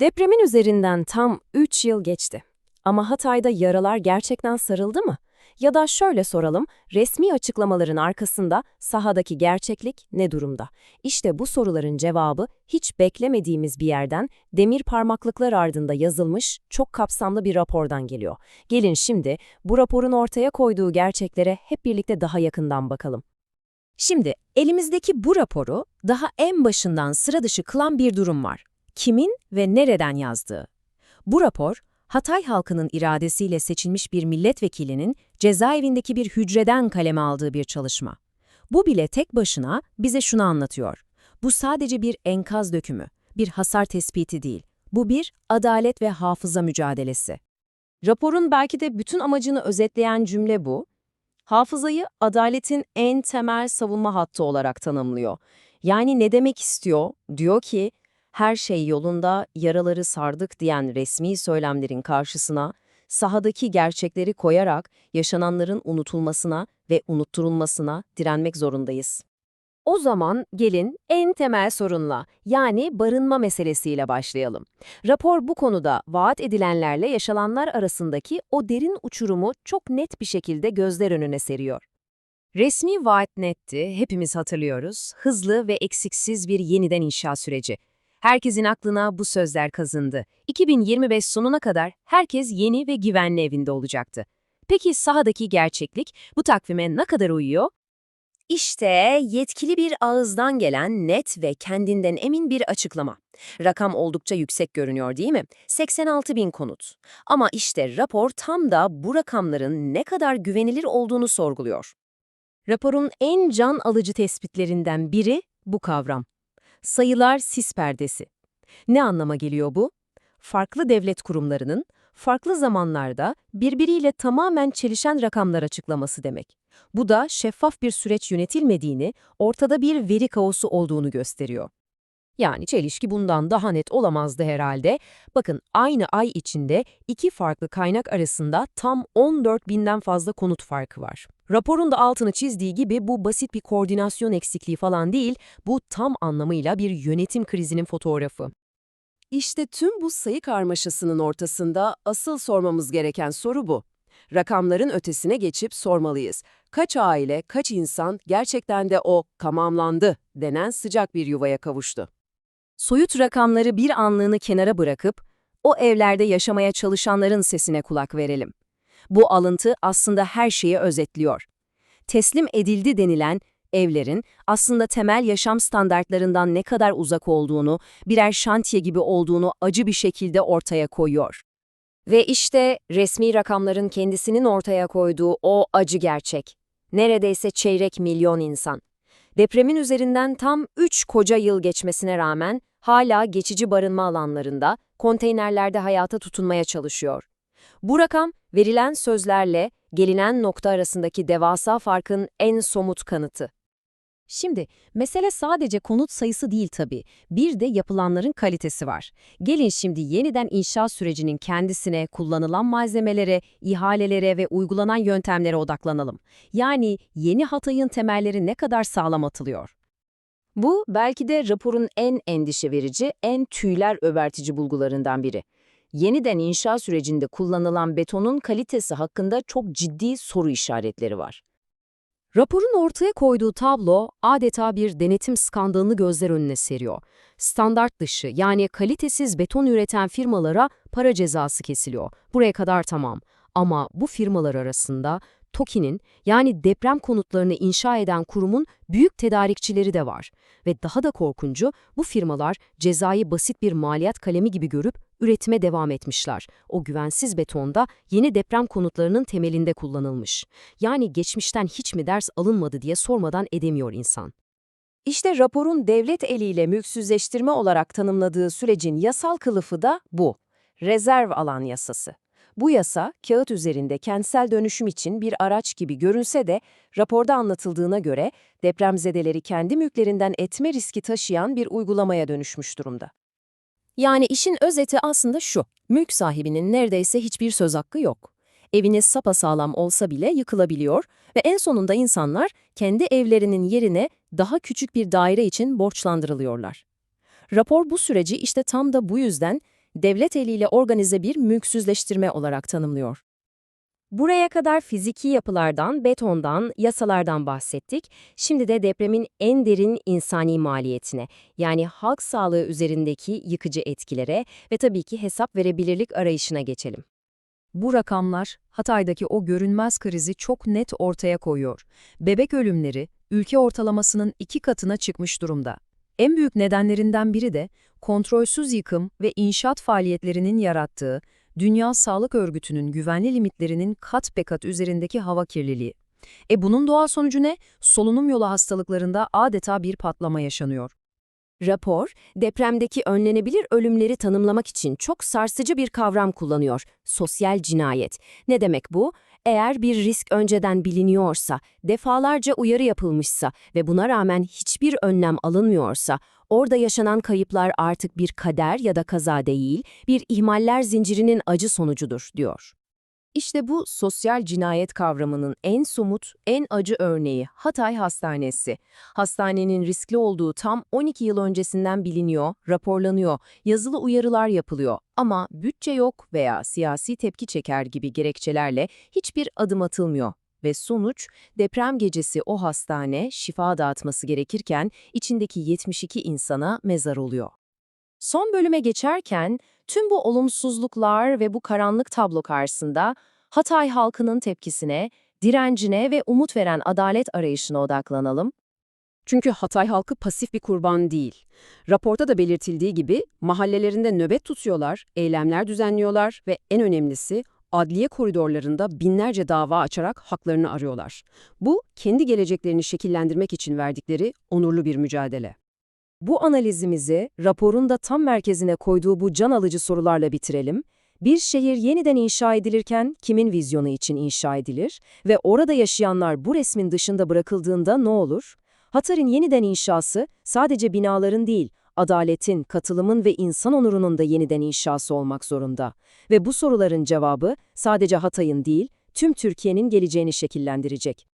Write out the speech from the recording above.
Depremin üzerinden tam 3 yıl geçti. Ama Hatay'da yaralar gerçekten sarıldı mı? Ya da şöyle soralım, resmi açıklamaların arkasında sahadaki gerçeklik ne durumda? İşte bu soruların cevabı hiç beklemediğimiz bir yerden, demir parmaklıklar ardında yazılmış çok kapsamlı bir rapordan geliyor. Gelin şimdi bu raporun ortaya koyduğu gerçeklere hep birlikte daha yakından bakalım. Şimdi elimizdeki bu raporu daha en başından sıra dışı kılan bir durum var. Kimin ve nereden yazdığı. Bu rapor, Hatay halkının iradesiyle seçilmiş bir milletvekilinin cezaevindeki bir hücreden kaleme aldığı bir çalışma. Bu bile tek başına bize şunu anlatıyor. Bu sadece bir enkaz dökümü, bir hasar tespiti değil. Bu bir adalet ve hafıza mücadelesi. Raporun belki de bütün amacını özetleyen cümle bu. Hafızayı adaletin en temel savunma hattı olarak tanımlıyor. Yani ne demek istiyor? Diyor ki, her şey yolunda, yaraları sardık diyen resmi söylemlerin karşısına, sahadaki gerçekleri koyarak yaşananların unutulmasına ve unutturulmasına direnmek zorundayız. O zaman gelin en temel sorunla, yani barınma meselesiyle başlayalım. Rapor bu konuda vaat edilenlerle yaşananlar arasındaki o derin uçurumu çok net bir şekilde gözler önüne seriyor. Resmi vaat netti, hepimiz hatırlıyoruz, hızlı ve eksiksiz bir yeniden inşa süreci. Herkesin aklına bu sözler kazındı. 2025 sonuna kadar herkes yeni ve güvenli evinde olacaktı. Peki sahadaki gerçeklik bu takvime ne kadar uyuyor? İşte yetkili bir ağızdan gelen net ve kendinden emin bir açıklama. Rakam oldukça yüksek görünüyor değil mi? 86 bin konut. Ama işte rapor tam da bu rakamların ne kadar güvenilir olduğunu sorguluyor. Raporun en can alıcı tespitlerinden biri bu kavram. Sayılar sis perdesi. Ne anlama geliyor bu? Farklı devlet kurumlarının farklı zamanlarda birbiriyle tamamen çelişen rakamlar açıklaması demek. Bu da şeffaf bir süreç yönetilmediğini, ortada bir veri kaosu olduğunu gösteriyor. Yani çelişki bundan daha net olamazdı herhalde. Bakın aynı ay içinde iki farklı kaynak arasında tam 14 binden fazla konut farkı var. Raporun da altını çizdiği gibi bu basit bir koordinasyon eksikliği falan değil, bu tam anlamıyla bir yönetim krizinin fotoğrafı. İşte tüm bu sayı karmaşasının ortasında asıl sormamız gereken soru bu. Rakamların ötesine geçip sormalıyız. Kaç aile, kaç insan gerçekten de o tamamlandı denen sıcak bir yuvaya kavuştu? Soyut rakamları bir anlığını kenara bırakıp, o evlerde yaşamaya çalışanların sesine kulak verelim. Bu alıntı aslında her şeyi özetliyor. Teslim edildi denilen evlerin aslında temel yaşam standartlarından ne kadar uzak olduğunu, birer şantiye gibi olduğunu acı bir şekilde ortaya koyuyor. Ve işte resmi rakamların kendisinin ortaya koyduğu o acı gerçek. Neredeyse çeyrek milyon insan. Depremin üzerinden tam 3 koca yıl geçmesine rağmen hala geçici barınma alanlarında, konteynerlerde hayata tutunmaya çalışıyor. Bu rakam, verilen sözlerle gelinen nokta arasındaki devasa farkın en somut kanıtı. Şimdi, mesele sadece konut sayısı değil tabii, bir de yapılanların kalitesi var. Gelin şimdi yeniden inşa sürecinin kendisine, kullanılan malzemelere, ihalelere ve uygulanan yöntemlere odaklanalım. Yani yeni Hatay'ın temelleri ne kadar sağlam atılıyor? Bu belki de raporun en endişe verici, en tüyler övertici bulgularından biri. Yeniden inşa sürecinde kullanılan betonun kalitesi hakkında çok ciddi soru işaretleri var. Raporun ortaya koyduğu tablo adeta bir denetim skandalını gözler önüne seriyor. Standart dışı yani kalitesiz beton üreten firmalara para cezası kesiliyor. Buraya kadar tamam. Ama bu firmalar arasında TOKİ'nin yani deprem konutlarını inşa eden kurumun büyük tedarikçileri de var. Ve daha da korkuncu bu firmalar cezayı basit bir maliyet kalemi gibi görüp üretime devam etmişler. O güvensiz betonda yeni deprem konutlarının temelinde kullanılmış. Yani geçmişten hiç mi ders alınmadı diye sormadan edemiyor insan. İşte raporun devlet eliyle mülksüzleştirme olarak tanımladığı sürecin yasal kılıfı da bu. Rezerv alan yasası. Bu yasa, kağıt üzerinde kentsel dönüşüm için bir araç gibi görünse de, raporda anlatıldığına göre depremzedeleri kendi mülklerinden etme riski taşıyan bir uygulamaya dönüşmüş durumda. Yani işin özeti aslında şu, mülk sahibinin neredeyse hiçbir söz hakkı yok. Eviniz sapasağlam olsa bile yıkılabiliyor ve en sonunda insanlar kendi evlerinin yerine daha küçük bir daire için borçlandırılıyorlar. Rapor bu süreci işte tam da bu yüzden devlet eliyle organize bir mülksüzleştirme olarak tanımlıyor. Buraya kadar fiziki yapılardan, betondan, yasalardan bahsettik. Şimdi de depremin en derin insani maliyetine, yani halk sağlığı üzerindeki yıkıcı etkilere ve tabii ki hesap verebilirlik arayışına geçelim. Bu rakamlar Hatay'daki o görünmez krizi çok net ortaya koyuyor. Bebek ölümleri ülke ortalamasının iki katına çıkmış durumda. En büyük nedenlerinden biri de kontrolsüz yıkım ve inşaat faaliyetlerinin yarattığı Dünya Sağlık Örgütü'nün güvenli limitlerinin kat be kat üzerindeki hava kirliliği. E bunun doğal sonucu ne? Solunum yolu hastalıklarında adeta bir patlama yaşanıyor. Rapor, depremdeki önlenebilir ölümleri tanımlamak için çok sarsıcı bir kavram kullanıyor. Sosyal cinayet. Ne demek bu? Eğer bir risk önceden biliniyorsa, defalarca uyarı yapılmışsa ve buna rağmen hiçbir önlem alınmıyorsa, orada yaşanan kayıplar artık bir kader ya da kaza değil, bir ihmaller zincirinin acı sonucudur, diyor. İşte bu sosyal cinayet kavramının en somut, en acı örneği Hatay Hastanesi. Hastanenin riskli olduğu tam 12 yıl öncesinden biliniyor, raporlanıyor, yazılı uyarılar yapılıyor. Ama bütçe yok veya siyasi tepki çeker gibi gerekçelerle hiçbir adım atılmıyor. Ve sonuç, deprem gecesi o hastane şifa dağıtması gerekirken içindeki 72 insana mezar oluyor. Son bölüme geçerken tüm bu olumsuzluklar ve bu karanlık tablo karşısında Hatay halkının tepkisine, direncine ve umut veren adalet arayışına odaklanalım. Çünkü Hatay halkı pasif bir kurban değil. Raporta da belirtildiği gibi mahallelerinde nöbet tutuyorlar, eylemler düzenliyorlar ve en önemlisi adliye koridorlarında binlerce dava açarak haklarını arıyorlar. Bu kendi geleceklerini şekillendirmek için verdikleri onurlu bir mücadele. Bu analizimizi raporun da tam merkezine koyduğu bu can alıcı sorularla bitirelim. Bir şehir yeniden inşa edilirken kimin vizyonu için inşa edilir ve orada yaşayanlar bu resmin dışında bırakıldığında ne olur? Hatay'ın yeniden inşası sadece binaların değil, adaletin, katılımın ve insan onurunun da yeniden inşası olmak zorunda. Ve bu soruların cevabı sadece Hatay'ın değil, tüm Türkiye'nin geleceğini şekillendirecek.